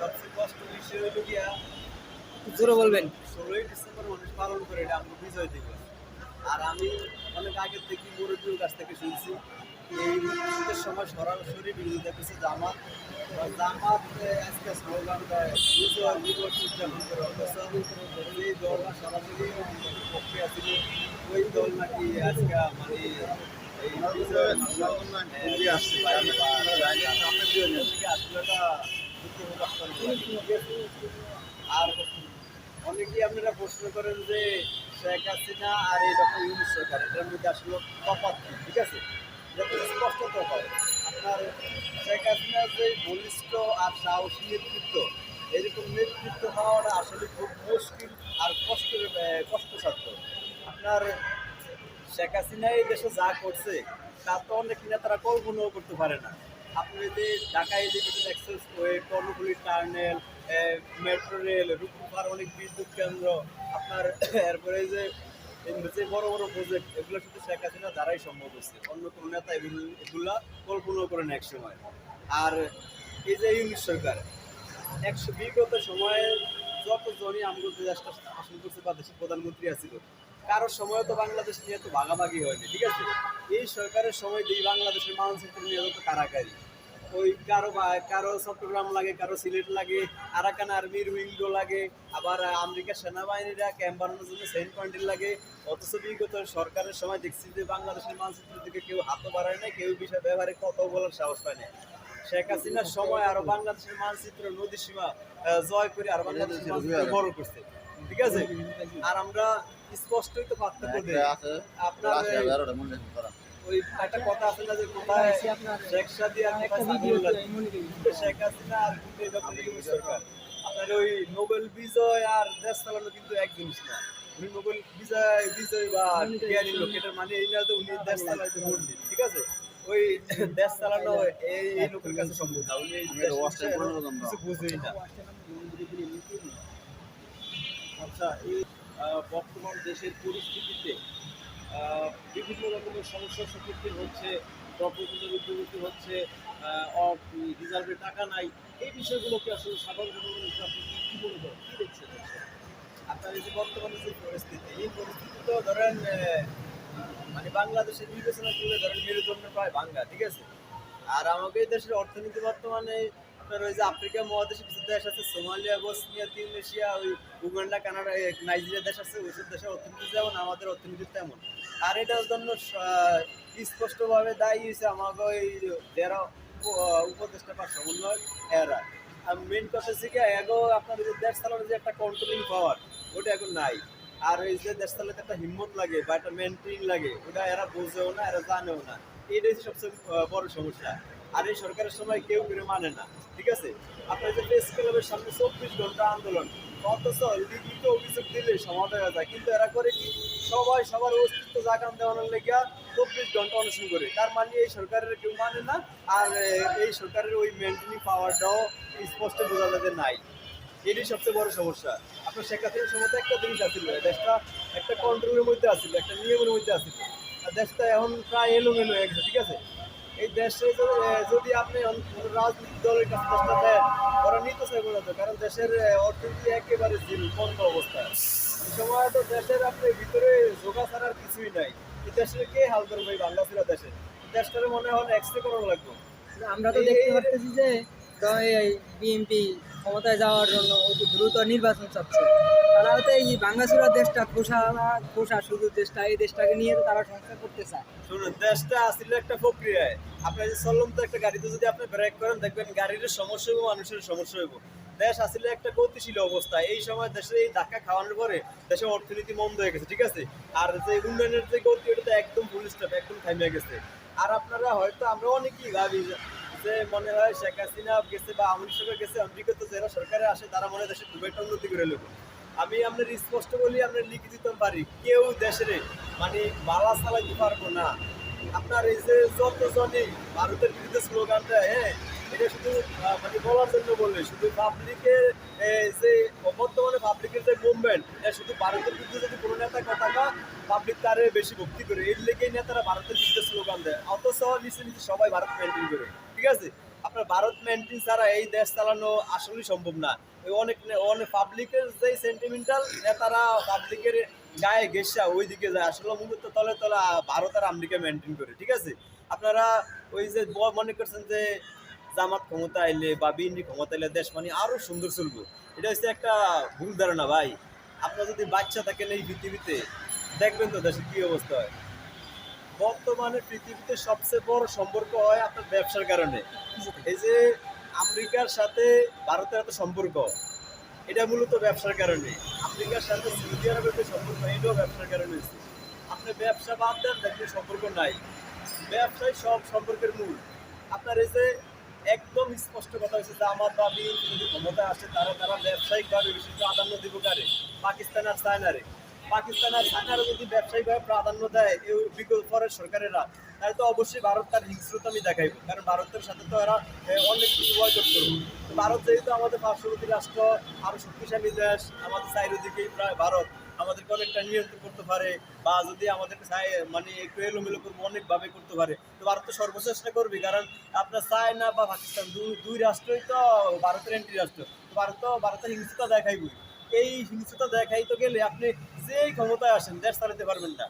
সবচেয়ে কষ্ট বিষয় হলো গিয়া জোরে বলবেন। ষোলোই ডিসেম্বর মানুষ পালন করে এটা আমরা বিজয় দিবস। আর আমি অনেক আগের থেকে মুরব্বীর কাছ থেকে শুনছি এই শীতের সময় সরাসরি বিরোধিতা করছে জামাত। জামাত আজকে স্লোগান দেয় বিজয় দিবস উদযাপন করে। অথচ এই দলটা সরাসরি পক্ষে আছিল ওই দল নাকি আজকে মানে এই বিজয় আসছে। আসলে অনেকেই আপনারা প্রশ্ন করেন যে শেখ হাসিনা আর এই সরকার, এটার মধ্যে আসলে তফাৎ ঠিক আছে? আপনার শেখ হাসিনার যে বলিষ্ঠ আর সাহসী নেতৃত্ব, এরকম নেতৃত্ব হওয়াটা আসলে খুব মুশকিল আর কষ্টের কষ্টসাধ্য। আপনার শেখ দেশে যা করছে, তা তো অনেক নেতারা কল্পনাও করতে পারে না। টার্নেল মেট্রো রেল বিদ্যুৎ কেন্দ্র, আপনার এরপরে যে যে বড় বড় প্রজেক্ট দ্বারাই সম্ভব হচ্ছে। অন্য কোনো নেতা এক সময় আর এই যে ইউনিট সরকার, একশো বিগত সময়ে যতজনই আমাদের দেশটা শাসন করছে বা দেশের প্রধানমন্ত্রী আছিল কারোর সময় তো বাংলাদেশ নিয়ে তো ভাগাভাগি হয়নি, ঠিক আছে? এই সরকারের সময় দিয়ে বাংলাদেশের মানচিত্র নিয়ে তো কারাকারি। ওই কারও কারও চট্টগ্রাম লাগে, কারও সিলেট লাগে আরাকান আর্মির উইঙ্গো লাগে, আবার আমেরিকার সেনাবাহিনীরা ক্যাম্প বানানোর জন্য সেন্ট পয়েন্টের লাগে, অথচ বিগত সরকারের সময় দেখছি যে বাংলাদেশের মানচিত্রের দিকে কেউ হাতও বাড়ায় না কেউ বিষয় ব্যবহারে কত বলার সাহস পায় না শেখ হাসিনার সময় আরও বাংলাদেশের মানচিত্র নদী সীমা জয় করে আর বাংলাদেশের মানচিত্র বড় করছে। ঠিক আছে? আর আমরা স্পষ্টই তো পার্থক্য দিই। আপনার ওই একটা কথা আছে না যে কোথায় শেখ সাদি আর একটা কোথায় ভিডিও সাদিউল্লাহ? কিন্তু শেখ হাসিনা আর কিন্তু এই ডক্টর ইউনূস সরকার আপনার ওই নোবেল বিজয় আর দেশ চালানো কিন্তু এক জিনিস না। উনি নোবেল বিজয় বিজয় বা জ্ঞানী লোক এটার মানে এই না তো উনি দেশ চালাইতে ঠিক আছে? ওই দেশ চালানো এই লোকের কাছে সম্ভব না। উনি কিছু বুঝেই না। আচ্ছা এই আহ, বর্তমান দেশের পরিস্থিতিতে বিভিন্ন রকমের সমস্যার সম্মুখীন হচ্ছে দ্রব্যমূল্যের উদ্যোগতি হচ্ছে রিজার্ভে টাকা নাই। এই বিষয়গুলোকে আসলে সাধারণ জনগণ হিসেবে আপনি কি- কি মনে করেন? কি দেখছেন? আপনার এই যে বর্তমানে যে পরিস্থিতি এই পরিস্থিতি তো ধরেন মানে বাংলাদেশের বিবেচনা করলে ধরেন, মেরুদণ্ড প্রায় ভাঙ্গা, ঠিক আছে? আর আমাকে দেশের অর্থনীতি বর্তমানে আপনার ওই যে আফ্রিকা মহাদেশে কিছু দেশ আছে, সোমালিয়া, বসনিয়া তিউনেশিয়া ওই উগান্ডা, কানাডা নাইজেরিয়া দেশ আছে ওইসব দেশের অর্থনীতি যেমন, আমাদের অর্থনীতি তেমন। আর এটার জন্য স্পষ্টভাবে দায়ী হয়েছে আমাকে ওই যারা উপ- উপদেষ্টা বা সমন্বয় এরা। আর মেন কথা হচ্ছে কি, এগো আপনার যে দেশ চালানোর যে একটা কন্ট্রোলিং পাওয়ার ওটা এখন নাই। আর এই যে দেশ চালাতে একটা হিম্মত লাগে বা একটা মেনটেন লাগে, ওটা এরা বোঝেও না, এরা জানেও না। হচ্ছে সবচেয়ে বড় সমস্যা। আর এই সরকারের সময় কেউ কেউ মানে না, ঠিক আছে? আপনার যে প্রেস ক্লাবের সামনে চব্বিশ ঘণ্টা আন্দোলন, অথচ লিখিত অভিযোগ দিলে সমাধান হয়ে যায়। কিন্তু এরা করে কি? সবাই সবার অস্তিত্ব জাগান দেওয়ানোর লেগে চব্বিশ ঘণ্টা অনুশীলন করে। তার মানে এই সরকারের কেউ মানে না, আর এই সরকারের ওই মেনটেনিং পাওয়ারটাও স্পষ্ট বোঝা যায় যে নাই। এটাই সবচেয়ে বড় সমস্যা। আপনার শেখ হাসিনার সময় একটা জিনিস আছিল দেশটা একটা কন্ট্রোলের মধ্যে আছিল একটা নিয়মের মধ্যে আছিল আর দেশটা এখন প্রায় এলোমেলো হয়ে গেছে ঠিক আছে? এই দেশে যদি আপনি রাজনৈতিক দলের কাছে দেশটা দেন ওরা নিতে চাইবে না তো। কারণ দেশের অর্থনীতি একেবারে জিল বন্ধ অবস্থা এই সময় তো দেশের আপনি ভিতরে যোগা ছাড়ার কিছুই নাই। এই দেশের কে হাল ধরবে? বাংলা ছিল দেশে। দেশটারে মনে হয় এক্সরে করানো লাগবে। আমরা তো দেখতে পারতেছি যে বিএনপি ক্ষমতায় যাওয়ার জন্য অতি দ্রুত নির্বাচন চাচ্ছে। তারা হয়তো এই বাংলাচুরা দেশটা খোসা খোসা শুধু দেশটা, এই দেশটাকে নিয়ে তারা সংস্কার করতে চায়। শুনুন, দেশটা আসলে একটা প্রক্রিয়ায়। আপনি যে চলন্ত একটা গাড়িতে যদি আপনি ব্রেক করেন, দেখবেন গাড়ির সমস্যা হইব, মানুষের সমস্যা হইব। দেশ আসলে একটা গতিশীল অবস্থা। এই সময় দেশে এই ধাক্কা খাওয়ানোর পরে দেশের অর্থনীতি মন্দ হয়ে গেছে, ঠিক আছে? আর যে উন্নয়নের যে গতি, ওটা একদম ফুল স্টপ একদম থামে গেছে। আর আপনারা হয়তো, আমরা অনেকেই ভাবি যে- মনে হয় শেখ হাসিনা গেছে বা আওয়ামী সরকার গেছে, আমেরিকা তো যারা সরকারে আসে, তারা মনে দেশে খুব উন্নতি করে লোক আমি আপনার স্পষ্ট বলি আপনার লিখে দিতে পারি, কেউ দেশের মানে বালা চালাইতে পারব না। আপনার এই যে যতজনই ভারতের বিরুদ্ধে স্লোগান দেয় হ্যাঁ এটা শুধু মানে বলার জন্য বললে, শুধু পাবলিকের যে বর্তমানে পাবলিকের যে মুভমেন্ট এটা শুধু ভারতের বিরুদ্ধে যদি কোনো নেতা কথা কয় পাবলিক তারে বেশি ভক্তি করে। এর লেগেই নেতারা ভারতের বিরুদ্ধে স্লোগান দেয়। অথচ নিচে নিচে সবাই ভারত মেনটেন করে। ঠিক আছে? আপনার ভারত মেনটেন ছাড়া এই দেশ চালানো আসলেই সম্ভব না। অনেক অনেক পাবলিকের যে সেন্টিমেন্টাল নেতারা পাবলিকের গায়ে গেসা ওই দিকে যায়। আসলে মূলত তলে তলে ভারত আর আমেরিকা মেনটেন করে, ঠিক আছে? আপনারা ওই যে মনে করছেন যে জামাত ক্ষমতা আইলে বা বিএনপি ক্ষমতা এলে দেশ মানে আরও সুন্দর চলবে। এটা হচ্ছে একটা ভুল ধারণা ভাই। আপনার যদি বাচ্চা থাকেন এই পৃথিবীতে, দেখবেন তো দেশের কি অবস্থা হয়। বর্তমানে পৃথিবীতে সবচেয়ে বড় সম্পর্ক হয় আপনার ব্যবসার কারণে। এই যে আমেরিকার সাথে ভারতের এত সম্পর্ক, এটা মূলত ব্যবসার কারণে। আমেরিকার সাথে সৌদি আরবের যে সম্পর্ক, এটাও ব্যবসার কারণে। হয়েছে আপনি ব্যবসা বাদ দেন, দেখবেন সম্পর্ক নাই। ব্যবসায় সব সম্পর্কের মূল। আপনার এই যে একদম স্পষ্ট কথা হয়েছে যে আমার বা বিএনপি যদি ক্ষমতা আসে, তারা তারা ব্যবসায়িকভাবে বেশি প্রাধান্য দিব কারে? পাকিস্তান আর চায়নারে। পাকিস্তান আর চায়নারে যদি ব্যবসায়িকভাবে প্রাধান্য দেয় এই বিগত পরের সরকারেরা, তাহলে তো অবশ্যই ভারত তার হিংস্রতা আমি দেখাইব। কারণ ভারতের সাথে তো এরা অনেক কিছু বয়কট করব ভারত যেহেতু আমাদের পার্শ্ববর্তী রাষ্ট্র, আরও শক্তিশালী দেশ, আমাদের চারিদিকেই প্রায় ভারত, আমাদেরকে অনেকটা নিয়ন্ত্রণ করতে পারে বা যদি আমাদেরকে মানে একটু এলোমেলো করব, অনেকভাবে করতে পারে। তো ভারত তো সর্বচেষ্টা করবে, কারণ আপনার চায়না বা পাকিস্তান দুই দুই রাষ্ট্রই তো ভারতের এন্ট্রি রাষ্ট্র। তো ভারত তো, ভারতের হিংস্রতা দেখাইবই। এই হিংস্রতা দেখাইতে গেলে আপনি যেই ক্ষমতায় আসেন দেশ চালাতে পারবেন না।